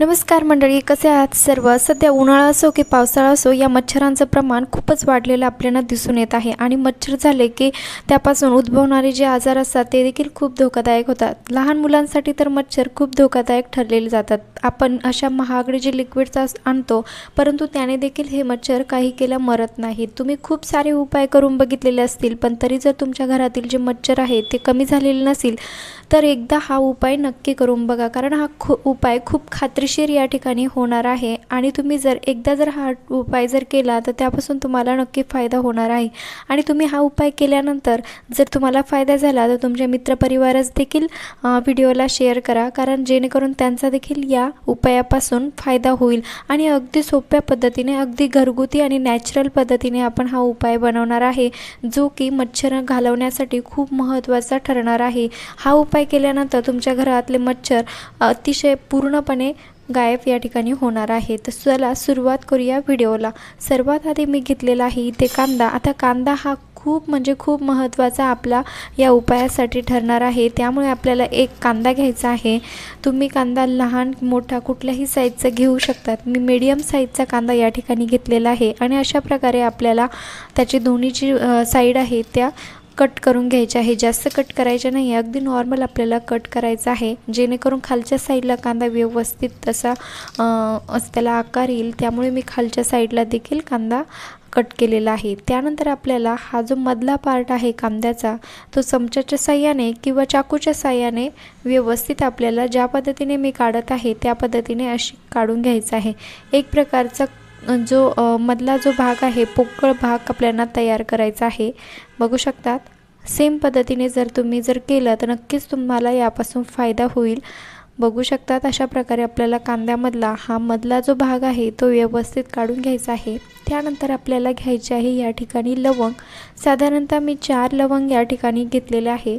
नमस्कार मंडळी कसे आहात सर्व? सध्या उन्हाळा असो की पावसाळा असो या मच्छरांचं प्रमाण खूपच वाढलेलं आपल्याला दिसून येत आहे. आणि मच्छर झाले की त्यापासून उद्भवणारे जे आजार असतात ते देखील खूप धोकादायक होतात. लहान मुलांसाठी तर मच्छर खूप धोकादायक ठरलेले जातात. आपण अशा महागडे जे लिक्विडचा आणतो परंतु त्याने देखील हे मच्छर काही केल्या मरत नाहीत. तुम्ही खूप सारे उपाय करून बघितलेले असतील पण तरी जर तुमच्या घरातील जे मच्छर आहे ते कमी झालेले नसेल तर एकदा हा उपाय नक्की करून बघा. कारण हा खू उपाय खूप खात्री खात्रीशीर या ठिकाणी होणार आहे. आणि तुम्ही जर एकदा जर हा उपाय जर केला तर त्यापासून तुम्हाला नक्की फायदा होणार आहे. आणि तुम्ही हा उपाय केल्यानंतर जर तुम्हाला फायदा झाला तर तुमच्या मित्रपरिवारास देखील व्हिडिओला शेअर करा. कारण जेणेकरून त्यांचा देखील या उपायापासून फायदा होईल. आणि अगदी सोप्या पद्धतीने अगदी घरगुती आणि नॅचरल पद्धतीने आपण हा उपाय बनवणार आहे जो की मच्छर घालवण्यासाठी खूप महत्त्वाचा ठरणार आहे. हा उपाय केल्यानंतर तुमच्या घरातले मच्छर अतिशय पूर्णपणे गायब या ठिकाणी होणार आहे. तर चला सुरुवात करूया व्हिडिओला. सर्वात आधी मी घेतलेला आहे इथे कांदा. आता कांदा हा खूप म्हणजे खूप महत्त्वाचा आपला या उपायासाठी ठरणार आहे. त्यामुळे आपल्याला एक कांदा घ्यायचा आहे. तुम्ही कांदा लहान मोठा कुठल्याही साईजचा घेऊ शकतात. मी मीडियम साईजचा कांदा या ठिकाणी घेतलेला आहे. आणि अशा प्रकारे आपल्याला त्याची दोन्ही जी साईड आहे त्या कट करून घ्यायचे आहे. जास्त कट करायचे नाही. अगदी नॉर्मल आपल्याला कट करायचं आहे. जेणेकरून खालच्या साईडला कांदा व्यवस्थित तसा त्याला आकार येईल. त्यामुळे मी खालच्या साईडला देखील कांदा कट केलेला आहे. त्यानंतर आपल्याला हा जो मधला पार्ट आहे कांद्याचा तो चमच्याच्या साह्याने किंवा चाकूच्या साह्याने व्यवस्थित आपल्याला ज्या पद्धतीने मी काढत आहे त्या पद्धतीने अशी काढून घ्यायचं आहे. एक प्रकारचा जो मधला जो भाग आहे पोकळ भाग आपल्याला तयार करायचा आहे. बघू शकतात? सेम पद्धतीने जर तुम्ही जर केलं तर नक्कीच तुम्हाला यापासून फायदा होईल. बघू शकतात अशा प्रकारे आपल्याला कांद्यामधला हा मधला जो भाग आहे तो व्यवस्थित काढून घ्यायचा आहे. त्यानंतर आपल्याला घ्यायचे आहे या ठिकाणी लवंग. साधारणतः मी चार लवंग या ठिकाणी घेतलेले आहे.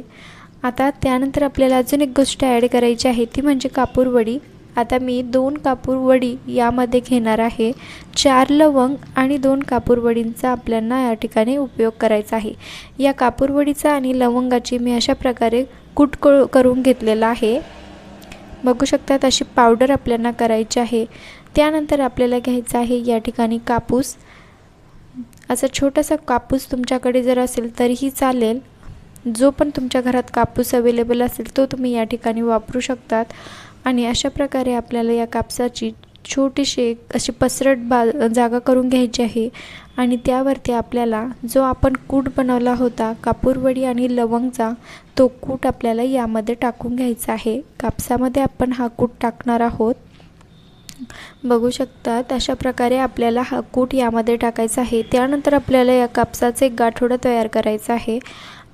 आता त्यानंतर आपल्याला अजून एक गोष्ट ॲड करायची आहे ती म्हणजे कापूरवडी आता मी दोन कापूरवडी यामध्ये घेणार आहे. चार लवंग आणि दोन कापूरवडींचा आपल्याला या ठिकाणी उपयोग करायचा आहे. या कापूरवडीचा आणि लवंगाची मी अशा प्रकारे कुट क करून घेतलेला आहे. बघू शकतात अशी पावडर आपल्याला करायची आहे. त्यानंतर आपल्याला घ्यायचा आहे या ठिकाणी कापूस. असा छोटासा कापूस तुमच्याकडे जर असेल तरीही चालेल. जो पण तुमच्या घरात कापूस अवेलेबल असेल तो तुम्ही या ठिकाणी वापरू शकतात. आणि अशा प्रकारे आपल्याला या कापसाची छोटीशी एक अशी पसरट बा जागा करून घ्यायची आहे. आणि त्यावरती आपल्याला जो आपण कूट बनवला होता कापूरवडी आणि लवंगचा तो कूट आपल्याला यामध्ये टाकून घ्यायचा आहे. कापसामध्ये आपण हा कूट टाकणार आहोत. बघू शकतात अशा प्रकारे आपल्याला हा कूट यामध्ये टाकायचा आहे. त्यानंतर आपल्याला या कापसाचं एक गाठोडं तयार करायचा आहे.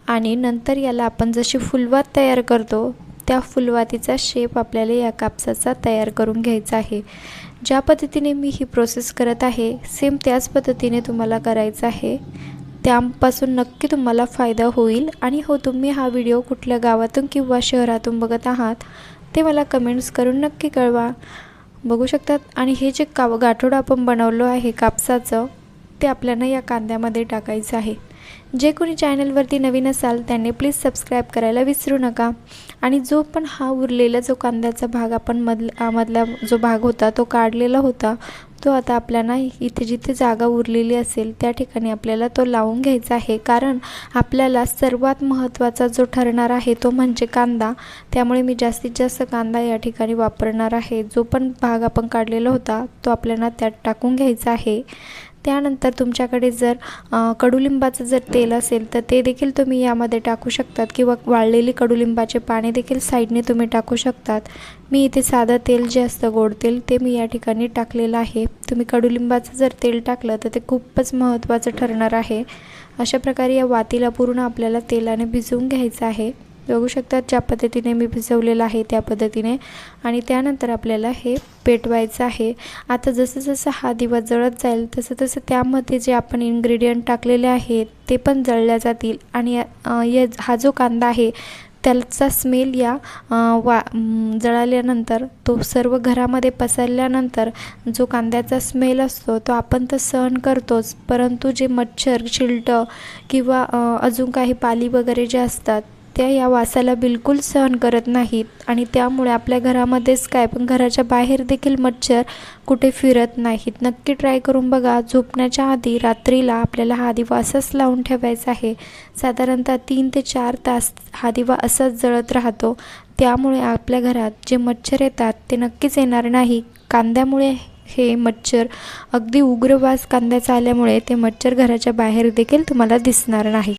आणि नंतर याला आपण जशी फुलवात तयार करतो त्या फुलवातीचा शेप आपल्याला या कापसाचा तयार करून घ्यायचा आहे. ज्या पद्धतीने मी ही प्रोसेस करत आहे सेम त्याच पद्धतीने तुम्हाला करायचं आहे. त्यापासून नक्की तुम्हाला फायदा होईल आणि हो तुम्ही हा व्हिडिओ कुठल्या गावातून किंवा शहरातून बघत आहात ते मला कमेंट्स करून नक्की कळवा. बघू शकतात? आणि हे जे का गाठोडं आपण बनवलं आहे कापसाचं ते आपल्याला या कांद्यामध्ये टाकायचं आहे. जे कोणी चॅनलवरती नवीन असाल त्यांनी प्लीज सबस्क्राईब करायला विसरू नका. आणि जो पण हा उरलेला जो कांद्याचा भाग आपण मधला मधला जो भाग होता तो काढलेला होता तो आता आपल्याला इथे जिथे जागा उरलेली असेल त्या ठिकाणी आपल्याला तो लावून घ्यायचा आहे. कारण आपल्याला सर्वात महत्त्वाचा जो ठरणार आहे तो म्हणजे कांदा. त्यामुळे मी जास्तीत जास्त कांदा या ठिकाणी वापरणार आहे. जो पण भाग आपण काढलेला होता तो आपल्याला त्यात टाकून घ्यायचा आहे. त्यानंतर तुमच्याकडे जर कडुलिंबाचं जर तेल असेल तर ते देखील तुम्ही यामध्ये टाकू शकतात. किंवा वाळलेली कडुलिंबाचे पाणी देखील साईडने तुम्ही टाकू शकतात. मी इथे साधं तेल जे असतं गोड तेल ते मी या ठिकाणी टाकलेलं आहे. तुम्ही कडुलिंबाचं जर तेल टाकलं तर ते खूपच महत्त्वाचं ठरणार आहे. अशा प्रकारे या वातीला पूर्ण आपल्याला तेलाने भिजवून घ्यायचं आहे. बघू शकतात ज्या पद्धतीने मी भिजवलेलं आहे त्या पद्धतीने. आणि त्यानंतर आपल्याला हे पेटवायचं आहे. आता जसं जसं हा दिवा जळत जाईल तसं तसं त्यामध्ये जे आपण इन्ग्रेडियंट टाकलेले आहेत ते पण जळल्या जातील. आणि या हा जो कांदा आहे त्याचा स्मेल या वा जळाल्यानंतर तो सर्व घरामध्ये पसरल्यानंतर जो कांद्याचा स्मेल असतो तो आपण तर सहन करतोच. परंतु जे मच्छर चिलटं किंवा अजून काही पाली वगैरे जे असतात त्या या वासाला बिलकुल सहन करत नाहीत. आणि त्यामुळे आपल्या घरामध्येच काय पण घराच्या बाहेर देखील मच्छर कुठे फिरत नाहीत. नक्की ट्राय करून बघा. झोपण्याच्या आधी रात्रीला आपल्याला हा दिवा लावून ठेवायचा आहे. साधारणतः तीन ते चार तास हा दिवा असाच जळत राहतो. त्यामुळे आपल्या घरात जे मच्छर येतात ते नक्कीच येणार नाही. कांद्यामुळे हे मच्छर अगदी उग्र वास कांद्याचा आल्यामुळे ते मच्छर घराच्या बाहेर देखील तुम्हाला दिसणार नाही.